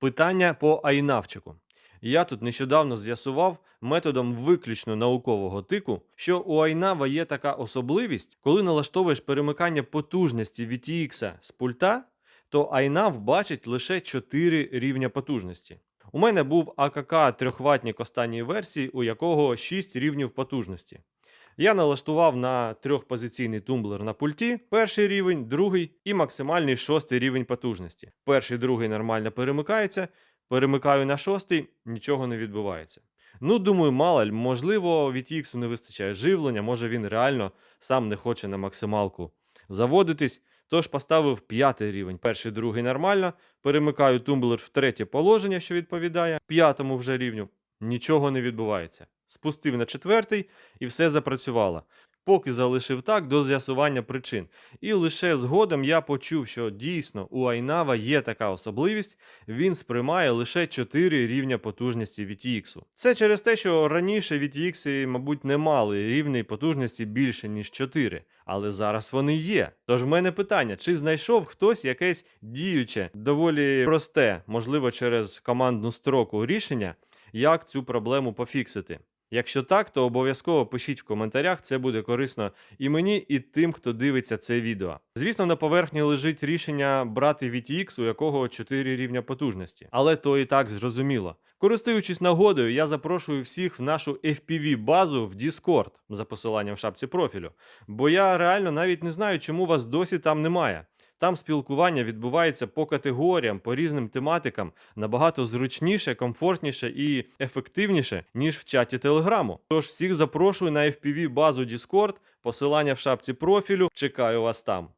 Питання по айнавчику. Я тут нещодавно з'ясував методом виключно наукового тику, що у айнава є така особливість, коли налаштовуєш перемикання потужності VTX з пульта, то айнав бачить лише 4 рівня потужності. У мене був АКК трьохватник останньої версії, у якого 6 рівнів потужності. Я налаштував на трьохпозиційний тумблер на пульті перший рівень, другий і максимальний шостий рівень потужності. Перший, другий нормально перемикається, перемикаю на шостий, нічого не відбувається. Ну, думаю, мало можливо, VTX не вистачає живлення, може він реально сам не хоче на максималку заводитись. Тож поставив п'ятий рівень, перший, другий нормально, перемикаю тумблер в третє положення, що відповідає п'ятому вже рівню. Нічого не відбувається. Спустив на четвертий і все запрацювало. Поки залишив так до з'ясування причин. І лише згодом я почув, що дійсно у Айнава є така особливість, він сприймає лише 4 рівня потужності VTX. Це через те, що раніше VTX, мабуть, не мали рівної потужності більше, ніж 4, але зараз вони є. Тож в мене питання: чи знайшов хтось якесь діюче, доволі просте, можливо, через командну строку рішення, як цю проблему пофіксити? Якщо так, то обов'язково пишіть в коментарях, це буде корисно і мені, і тим, хто дивиться це відео. Звісно, на поверхні лежить рішення брати VTX, у якого 4 рівня потужності, але то і так зрозуміло. Користуючись нагодою, я запрошую всіх в нашу FPV-базу в Discord за посиланням в шапці профілю, бо я реально навіть не знаю, чому вас досі там немає. Там спілкування відбувається по категоріям, по різним тематикам набагато зручніше, комфортніше і ефективніше, ніж в чаті Телеграму. Тож всіх запрошую на FPV базу Discord, посилання в шапці профілю. Чекаю вас там.